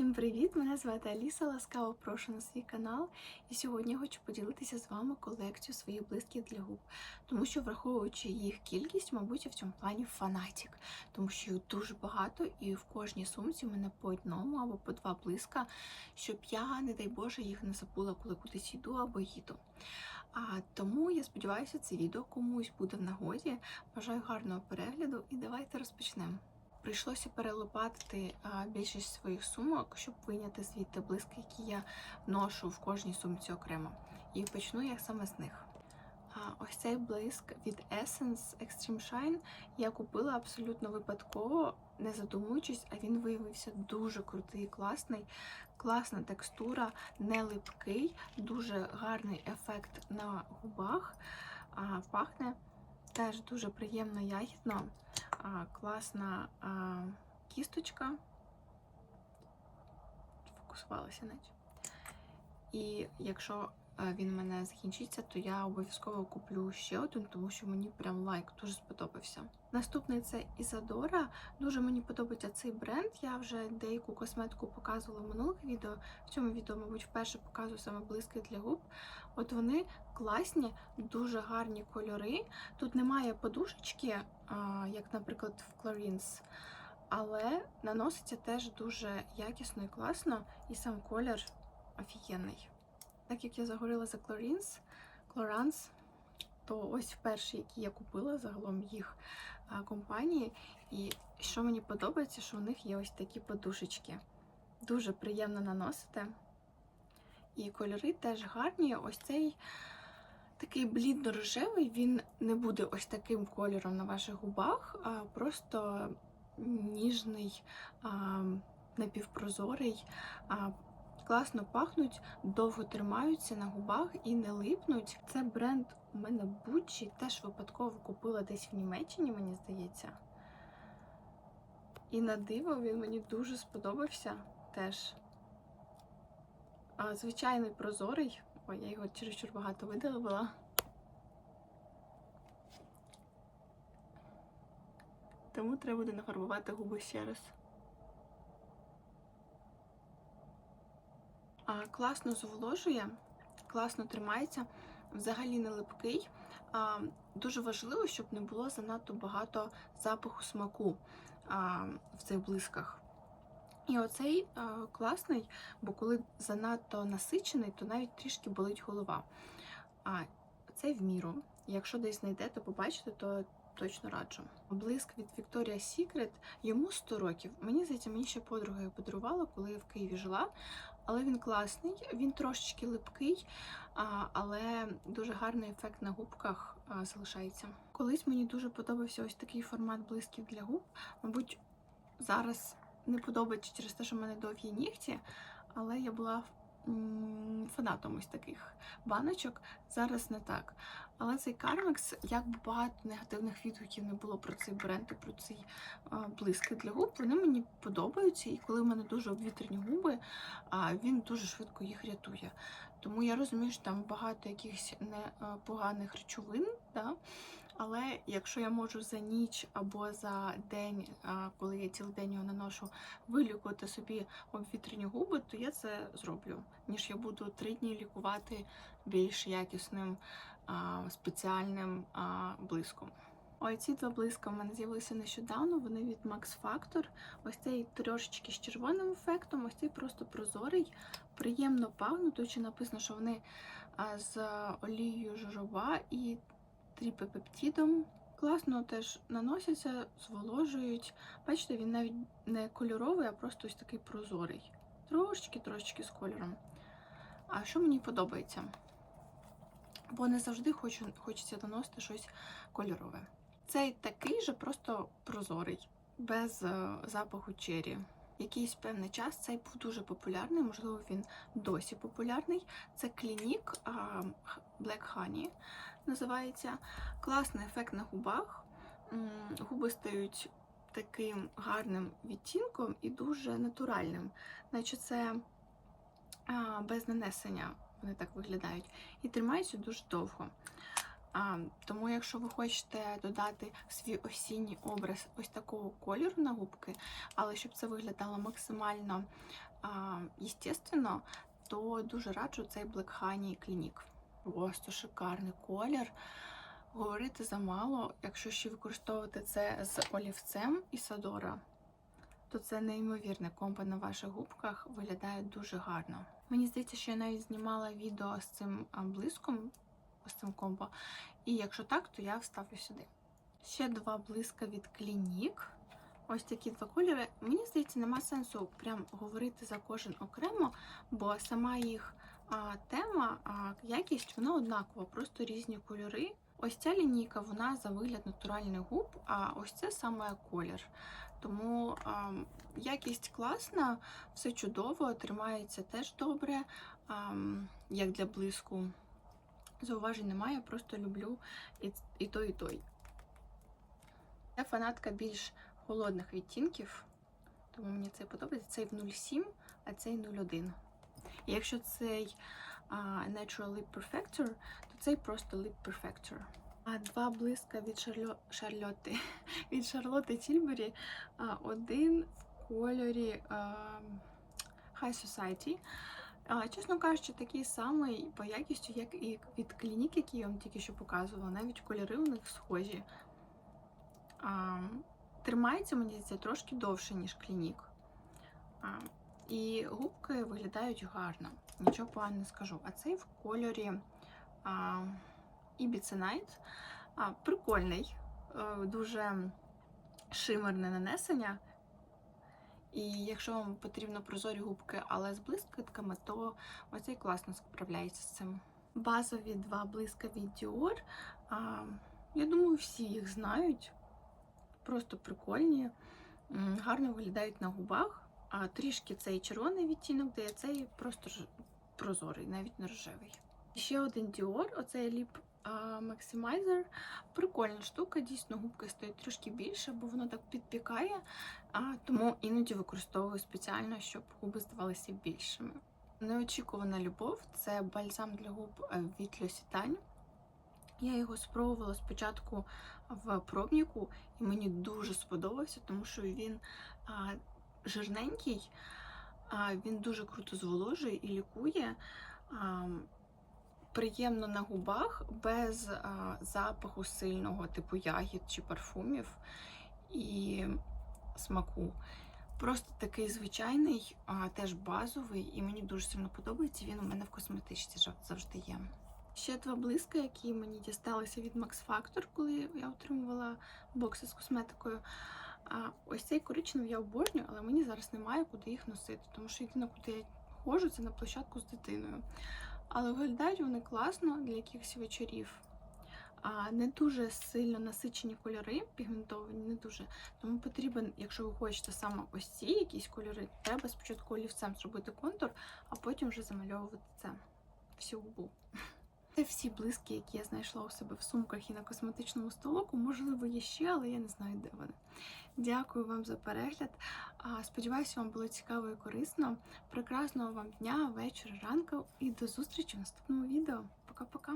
Всім привіт! Мене звати Аліса. Ласкаво прошу на свій канал. І сьогодні я хочу поділитися з вами колекцією своїх блисків для губ, тому що, враховуючи їх кількість, мабуть, я в цьому плані фанатік, тому що їх дуже багато, і в кожній сумці в мене по одному або по два блиска, щоб я, не дай Боже, їх не забула, коли кудись йду або їду. А тому я сподіваюся, це відео комусь буде в нагоді. Бажаю гарного перегляду і давайте розпочнемо. Прийшлося перелопатити більшість своїх сумок, щоб вийняти звідти блиски, які я ношу в кожній сумці окремо. І почну я саме з них. Ось цей блиск від Essence Extreme Shine я купила абсолютно випадково, не задумуючись, а він виявився дуже крутий, класний, класна текстура, не липкий, дуже гарний ефект на губах. Пахне теж дуже приємно ягідно а, класна а, кісточка. Фокусувалася наче. І якщо він в мене закінчиться, то я обов'язково куплю ще один, тому що мені прям лайк дуже сподобався. Наступний це Ізадора. Дуже мені подобається цей бренд. Я вже деяку косметику показувала в минулих відео. В цьому відео, мабуть, вперше показую саме блиски для губ. От вони класні, дуже гарні кольори. Тут немає подушечки, як, наприклад, в Clarins, але наноситься теж дуже якісно і класно, і сам колір офігенний. Так як я загоріла за Clarins, Clarins, то ось перший, який я купила загалом їх компанії. І що мені подобається, що у них є ось такі подушечки. Дуже приємно наносити. І кольори теж гарні. Ось цей такий блідно-рожевий, він не буде ось таким кольором на ваших губах, а просто ніжний, а, напівпрозорий. А, Класно пахнуть, довго тримаються на губах і не липнуть. Це бренд у мене Gucci, теж випадково купила десь в Німеччині, мені здається. І на диво він мені дуже сподобався теж. А, Звичайний прозорий. Ой, я його чересчур багато видалила. Тому треба буде нафарбувати губи ще раз. Класно зволожує, класно тримається, взагалі не липкий. Дуже важливо, щоб не було занадто багато запаху смаку в цих блисках. І оцей класний, бо коли занадто насичений, то навіть трішки болить голова. А цей в міру. Якщо десь знайдете, побачите, то точно раджу. Блиск від Victoria's Secret, йому 100 років. Мені здається, мені ще подруга подарувала, коли я в Києві жила. Але він класний, він трошечки липкий, але дуже гарний ефект на губках залишається. Колись мені дуже подобався ось такий формат блисків для губ. Мабуть, зараз не подобається через те, що в мене довгі нігті, але я була фанатом ось таких баночок. Зараз не так. Але цей Carmex, як багато негативних відгуків не було про цей бренд і про а, блиски для губ, вони мені подобаються. І коли в мене дуже обвітрені губи, він дуже швидко їх рятує. Тому я розумію, що там багато якихось непоганих речовин. Да? Але якщо я можу за ніч або за день, коли я цілий день його наношу, вилікувати собі обвітрені губи, то я це зроблю, ніж я буду три дні лікувати більш якісним спеціальним блиском. Ой, ці два блиска в мене з'явилися нещодавно. Вони від Max Factor. Ось цей трошечки з червоним ефектом, ось цей просто прозорий, приємно пахнуть. Тут ще написано, що вони з олією жожоба і тріпепептидом. Класно теж наносяться, зволожують. Бачите, він навіть не кольоровий, а просто ось такий прозорий. Трошечки-трошечки з кольором. А що мені подобається? Бо не завжди хочу, хочеться наносити щось кольорове. Цей такий же, просто прозорий, без е, запаху чері. Якийсь певний час цей був дуже популярний, можливо, він досі популярний. Це клінік Black Honey називається. Класний ефект на губах. Губи стають таким гарним відтінком і дуже натуральним. Наче це без нанесення вони так виглядають. І тримаються дуже довго. А, тому, якщо ви хочете додати свій осінній образ ось такого кольору на губки, але щоб це виглядало максимально а, естественно, то дуже раджу цей Black Honey Clinique. Просто шикарний колір. Говорити замало, якщо ще використовувати це з олівцем і Садора, то це неймовірне комбо на ваших губках виглядає дуже гарно. Мені здається, що я навіть знімала відео з цим блиском, з цим комбо. І якщо так, то я вставлю сюди. Ще два блиска від Clinique. Ось такі два кольори. Мені здається, нема сенсу прям говорити за кожен окремо, бо сама їх а, тема, а, якість, вона однакова, просто різні кольори. Ось ця лінійка, вона за вигляд натуральних губ, а ось це саме колір. Тому а, якість класна, все чудово, тримається теж добре, а, як для блиску. Зауважень немає, просто люблю і, і той, і той. Я фанатка більш холодних відтінків, тому мені цей подобається. Цей в 07, а цей 01. І якщо цей а, Natural Lip Perfector, то цей просто Lip Perfector. А два блиска від Шарло... Шарлотти, від Шарлотти Тільбері. Один в кольорі а, High Society. Чесно кажучи, такий самий по якістю, як і від клінік, які я вам тільки що показувала. Навіть кольори у них схожі. Тримається, мені здається, трошки довше, ніж клінік. І губки виглядають гарно. Нічого поганого не скажу. А цей в кольорі. А, прикольний, е, дуже шимерне нанесення. І якщо вам потрібно прозорі губки, але з блискітками, то оцей класно справляється з цим. Базові два блиска від Dior. Я думаю, всі їх знають. Просто прикольні, гарно виглядають на губах. А трішки цей червоний відтінок дає, цей просто прозорий, навіть не рожевий. Ще один Dior, оцей Lip Maximizer. Прикольна штука, дійсно губки стоять трошки більше, бо воно так підпікає, а, тому іноді використовую спеціально, щоб губи здавалися більшими. Неочікувана любов це бальзам для губ е, від L'Occitane. Я його спробувала спочатку в пробнику, і мені дуже сподобався, тому що він а, жирненький, а, він дуже круто зволожує і лікує. А, приємно на губах, без а, запаху сильного, типу ягід чи парфумів і смаку. Просто такий звичайний, а, теж базовий, і мені дуже сильно подобається. Він у мене в косметичці завжди є. Ще два блиска, які мені дісталися від Max Factor, коли я отримувала бокси з косметикою. А ось цей коричневий я обожнюю, але мені зараз немає куди їх носити, тому що єдине, куди я ходжу, це на площадку з дитиною. Але виглядають вони класно для якихось вечорів. А не дуже сильно насичені кольори, пігментовані, не дуже. Тому потрібен, якщо ви хочете саме ось ці якісь кольори, треба спочатку олівцем зробити контур, а потім вже замальовувати це всю губу. Це всі блиски, які я знайшла у себе в сумках і на косметичному столику. Можливо, є ще, але я не знаю, де вони. Дякую вам за перегляд. Сподіваюся, вам було цікаво і корисно. Прекрасного вам дня, вечора, ранку і до зустрічі в наступному відео. Пока-пока!